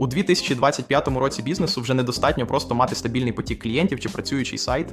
У 2025 році бізнесу вже недостатньо просто мати стабільний потік клієнтів чи працюючий сайт.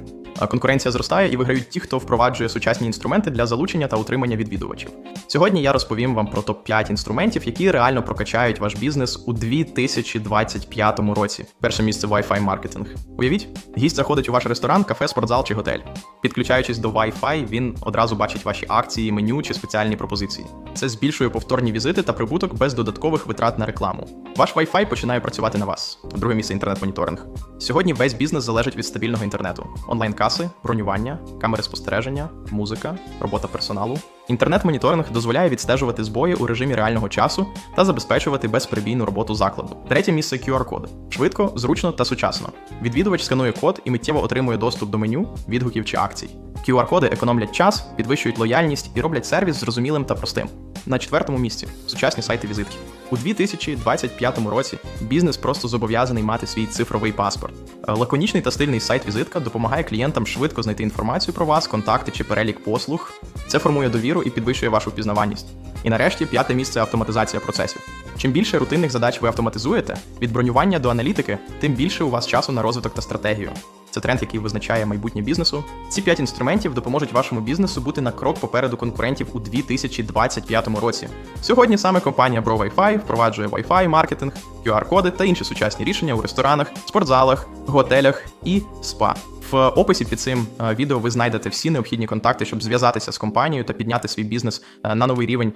Конкуренція зростає і виграють ті, хто впроваджує сучасні інструменти для залучення та утримання відвідувачів. Сьогодні я розповім вам про топ-5 інструментів, які реально прокачають ваш бізнес у 2025 році. Перше місце Wi-Fi маркетинг. Уявіть, гість заходить у ваш ресторан, кафе, спортзал чи готель. Підключаючись до Wi-Fi, він одразу бачить ваші акції, меню чи спеціальні пропозиції. Це збільшує повторні візити та прибуток без додаткових витрат на рекламу. Ваш Wi-Fi починає працювати на вас. Друге місце інтернет-моніторинг. Сьогодні весь бізнес залежить від стабільного інтернету: онлайн-каси, бронювання, камери спостереження, музика, робота персоналу. Інтернет-моніторинг дозволяє відстежувати збої у режимі реального часу та забезпечувати безперебійну роботу закладу. Третє місце QR-код. Швидко, зручно та сучасно. Відвідувач сканує код і миттєво отримує доступ до меню, відгуків чи акцій. QR-коди економлять час, підвищують лояльність і роблять сервіс зрозумілим та простим. На четвертому місці сучасні сайти візитки. У 2025 році бізнес просто зобов'язаний мати свій цифровий паспорт. Е, Лаконічний та стильний сайт візитка допомагає клієнтам швидко знайти інформацію про вас, контакти чи перелік послуг. Це формує довіру і підвищує вашу впізнаваність. І нарешті п'яте місце автоматизація процесів. Чим більше рутинних задач ви автоматизуєте, від бронювання до аналітики, тим більше у вас часу на розвиток та стратегію. Це тренд, який визначає майбутнє бізнесу. Ці п'ять інструментів допоможуть вашому бізнесу бути на крок попереду конкурентів у 2025 році. Сьогодні саме компанія Bro Wi-Fi впроваджує Wi-Fi маркетинг, QR-коди та інші сучасні рішення у ресторанах, спортзалах, готелях і спа. В описі під цим е, відео ви знайдете всі необхідні контакти, щоб зв'язатися з компанією та підняти свій бізнес е, на новий рівень.